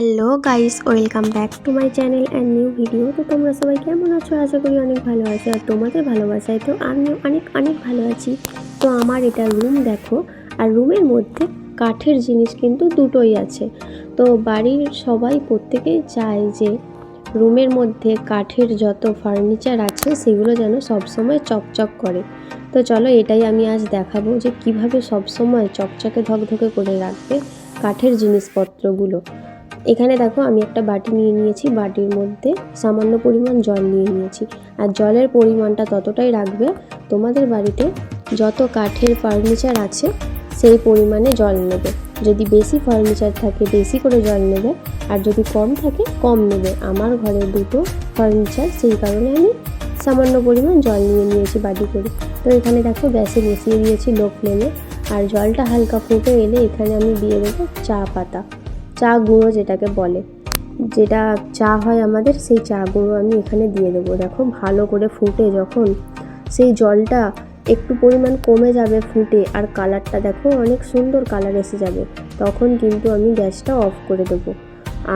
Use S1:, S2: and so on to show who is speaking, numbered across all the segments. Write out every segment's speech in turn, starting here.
S1: Hello guys welcome back to my channel and new video তো তোমরা সবাই কেমন আছো? আশা করি অনেক ভালো আছো আর তোমাদের ভালোবাসায় তো আমিও অনেক অনেক ভালো আছি। তো আমার এটা রুম দেখো, আর রুমের মধ্যে কাঠের জিনিস কিন্তু দুটোই আছে। তো বাড়ির সবাই প্রত্যেকেই চায় যে রুমের মধ্যে কাঠের যত ফার্নিচার আছে, সেগুলো যেন সবসময় চকচক করে। তো চলো এটাই আমি আজ দেখাবো যে কীভাবে সবসময় চকচকে ধকধকে করে রাখবে কাঠের জিনিসপত্রগুলো। এখানে দেখো আমি একটা বাটি নিয়ে নিয়েছি। বাটির মধ্যে সামান্য পরিমাণ জল নিয়ে নিয়েছি। আর জলের পরিমাণটা ততটাই রাখবে তোমাদের বাড়িতে যত কাঠের ফার্নিচার আছে সেই পরিমাণে জল নেবে। যদি বেশি ফার্নিচার থাকে, বেশি করে জল নেবে আর যদি কম থাকে, কম নেবে। আমার ঘরে দুটো ফার্নিচার সেই কারণে আমি সামান্য পরিমাণ জল নিয়ে নিয়েছি বাটি করে। তো এখানে দেখো গ্যাসে বসিয়ে দিয়েছি লো ফ্লেমে আর জলটা হালকা ফুটে এলে এখানে আমি দিয়ে দেবো চা পাতা। চা গুঁড়ো যেটাকে বলে। যেটা চা হয় আমাদের, সেই চা গুঁড়ো আমি এখানে দিয়ে দেবো। দেখো, ভালো করে ফুটে যখন সেই জলটা একটু পরিমাণ কমে যাবে ফুটে আর কালারটা দেখো, অনেক সুন্দর কালার এসে যাবে, তখন কিন্তু আমি গ্যাসটা অফ করে দেবো।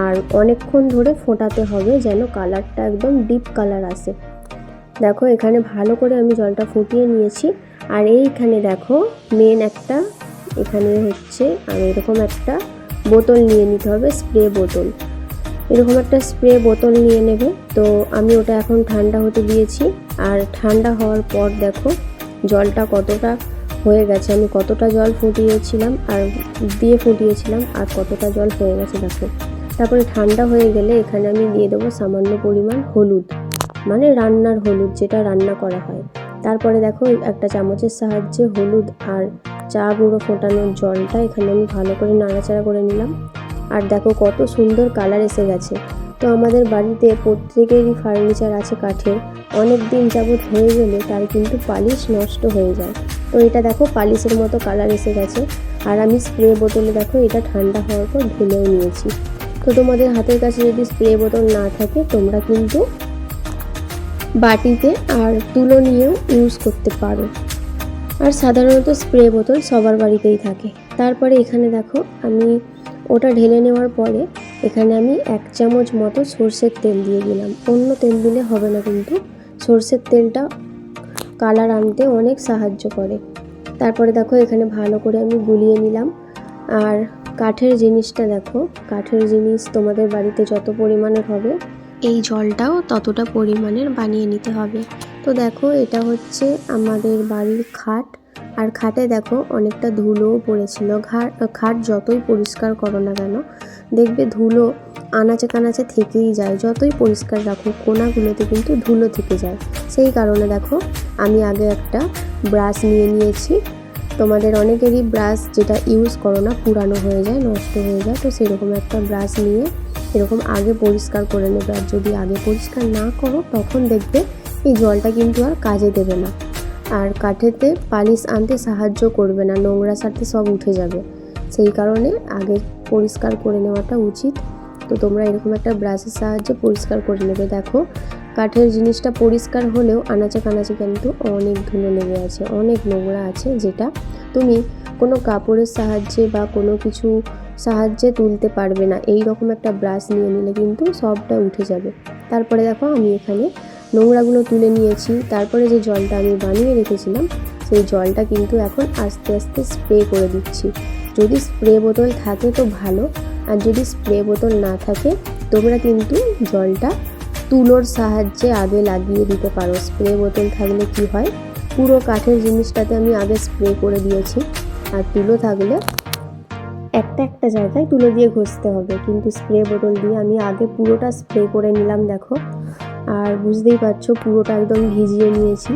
S1: আর অনেকক্ষণ ধরে ফোটাতে হবে যেন কালারটা একদম ডিপ কালার আসে। দেখো, এখানে ভালো করে আমি জলটা ফুটিয়ে নিয়েছি। আর এইখানে দেখো মেন একটা, এখানে হচ্ছে আমি এরকম একটা বোতল নিয়ে নিতে হবে, স্প্রে বোতল। এরকম একটা স্প্রে বোতল নিয়ে নেবে। তো আমি ওটা এখন ঠান্ডা হতে দিয়েছি। আর ঠান্ডা হওয়ার পর দেখো, জলটা কতটা হয়ে গেছে। আমি কতটা জল ফুটিয়েছিলাম আর দিয়ে ফুটিয়েছিলাম, আর কতটা জল হয়ে গেছে দেখো। তারপরে ঠান্ডা হয়ে গেলে এখানে আমি দিয়ে দেবো সামান্য পরিমাণ হলুদ। মানে রান্নার হলুদ, যেটা রান্না করা হয়। তারপরে দেখো, একটা চামচের সাহায্যে হলুদ আর চা গুঁড়ো ফোটানোর জলটা এখানে আমি ভালো করে নাড়াচাড়া করে নিলাম। আর দেখো কত সুন্দর কালার এসে গেছে। তো আমাদের বাড়িতে প্রত্যেকেরই ফার্নিচার আছে কাঠের। অনেক দিন যাবৎ হয়ে গেলে তার কিন্তু পালিশ নষ্ট হয়ে যায়। তো এটা দেখো পালিশের মতো কালার এসে গেছে। আর আমি স্প্রে বোতলে দেখো এটা ঠান্ডা হওয়ার পর ঢেলেও নিয়েছি। তো তোমাদের হাতের কাছে যদি স্প্রে বোতল না থাকে তোমরা কিন্তু বাটিতে আর তুলো নিয়েও ইউজ করতে পারো। আর সাধারণত স্প্রে বোতল সবার বাড়িতেই থাকে। তারপরে এখানে দেখো, আমি ওটা ঢেলে নেওয়ার পরে এখানে আমি এক চামচ মতো সর্ষের তেল দিয়ে দিলাম। অন্য তেল দিলে হবে না কিন্তু। সর্ষের তেলটা কালার আনতে অনেক সাহায্য করে। তারপরে দেখো, এখানে ভালো করে আমি গুলিয়ে নিলাম। আর কাঠের জিনিসটা দেখো, কাঠের জিনিস তোমাদের বাড়িতে যত পরিমাণের হবে, এই জলটাও ততটা পরিমাণের বানিয়ে নিতে হবে। তো দেখো, এটা হচ্ছে আমাদের বাড়ির খাট। আর খাটে দেখো, অনেকটা ধুলোও পড়েছিল। খাট যতই পরিষ্কার করো না কেন, দেখবে ধুলো আনাচে কানাচে থেকেই যায়। যতই পরিষ্কার রাখো, কোনাগুলোতে কিন্তু ধুলো থেকে যায়। সেই কারণে দেখো, আমি আগে একটা ব্রাশ নিয়ে নিয়েছি। তোমাদের অনেকেরই ব্রাশ যেটা ইউজ করো না, পুরানো হয়ে যায়, নষ্ট হয়ে যায়, তো সেরকম একটা ব্রাশ নিয়ে এরকম আগে পরিষ্কার করে নেবে। আর যদি আগে পরিষ্কার না করো, তখন দেখবে এই জলটা কিন্তু আর কাজে দেবে না। আর কাঠেতে পালিশ আনতে সাহায্য করবে না, নোংরা সাথে সব উঠে যাবে। সেই কারণে আগে পরিষ্কার করে নেওয়াটা উচিত। তো তোমরা এরকম একটা ব্রাশের সাহায্যে পরিষ্কার করে নেবে। দেখো, কাঠের জিনিসটা পরিষ্কার হলেও আনাচে কানাচে কিন্তু অনেক ধুলো লেগে আছে, অনেক নোংরা আছে যেটা তুমি কোনো কাপড়ের সাহায্যে বা কোনো কিছু সাহায্যে তুলতে পারবে না। এই রকম একটা ব্রাশ নিয়ে নিলে কিন্তু সবটা উঠে যাবে। তারপরে দেখো আমি এখানে নোংরাগুলো তুলে নিয়েছি। তারপরে যে জলটা আমি বানিয়ে রেখেছিলাম, সেই জলটা কিন্তু এখন আস্তে আস্তে স্প্রে করে দিচ্ছি। যদি স্প্রে বোতল থাকে তো ভালো, আর যদি স্প্রে বোতল না থাকে, তোমরা কিন্তু জলটা তুলোর সাহায্যে আগে লাগিয়ে দিতে পারো। স্প্রে বোতল থাকলে কি হয়, পুরো কাঠের জিনিসটাতে আমি আগে স্প্রে করে দিয়েছি। আর তুলো থাকলে একটা একটা জায়গায় তুলো দিয়ে ঘষতে হবে। কিন্তু স্প্রে বোতল দিয়ে আমি আগে পুরোটা স্প্রে করে নিলাম, দেখো। আর বুঝতেই পারছ, পুরোটা একদম ভিজিয়ে নিয়েছি।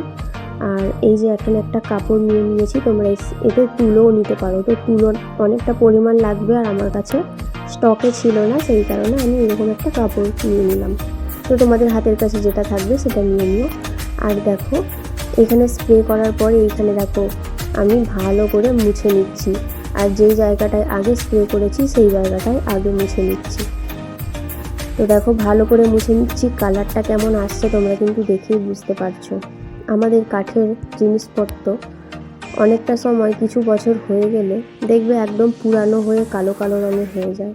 S1: আর এই যে এখন একটা কাপড় নিয়ে নিয়েছি, তোমরা এতে তুলোও নিতে পারো। তো তুলোর অনেকটা পরিমাণ লাগবে আর আমার কাছে স্টকে ছিল না, সেই কারণে আমি এরকম একটা কাপড় নিয়ে নিলাম। তো তোমাদের হাতের কাছে যেটা থাকবে সেটা নিয়ে নিও। আর দেখো, এখানে স্প্রে করার পরে এইখানে দেখো, আমি ভালো করে মুছে নিচ্ছি। আর যেই জায়গাটায় আগে স্প্রে করেছি, সেই জায়গাটায় আগে মুছে নিচ্ছি। তো দেখো, ভালো করে মুছে নিচ্ছি। কালারটা কেমন আসছে তোমরা কিন্তু দেখেই বুঝতে পারছ। আমাদের কাঠের জিনিসপত্র অনেকটা সময়, কিছু বছর হয়ে গেলে দেখবে একদম পুরানো হয়ে কালো কালো রঙের হয়ে যায়।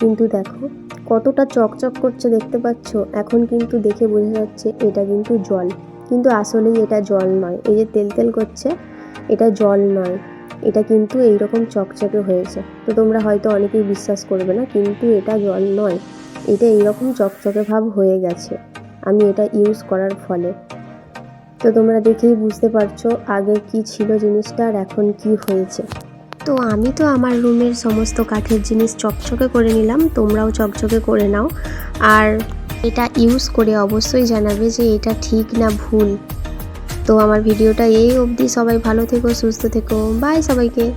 S1: কিন্তু দেখো, কতটা চকচক করছে দেখতে পাচ্ছ? এখন কিন্তু দেখে বোঝা যাচ্ছে এটা কিন্তু জল। কিন্তু আসলেই এটা জল নয়। এই যে তেল তেল করছে, এটা জল নয়। এটা কিন্তু এইরকম চকচকে হয়েছে। তো তোমরা হয়তো অনেকেই বিশ্বাস করবে না, কিন্তু এটা জল নয়। এটা এইরকম চকচকে ভাব হয়ে গেছে। আমি এটা ইউজ করার ফলে। তো তোমরা দেখেই বুঝতে পারছ আগে কি ছিল জিনিসটা আর এখন কি হয়েছে। তো আমি তো আমার রুমের সমস্ত কাঠের জিনিস চকচকে করে নিলাম, তোমরাও চকচকে করে নাও। আর এটা ইউজ করে অবশ্যই জানাবে যে এটা ঠিক না ভুল। তো আমার ভিডিওটা এই অবধি। সবাই ভালো থেকো, সুস্থ থেকো। বাই সবাইকে।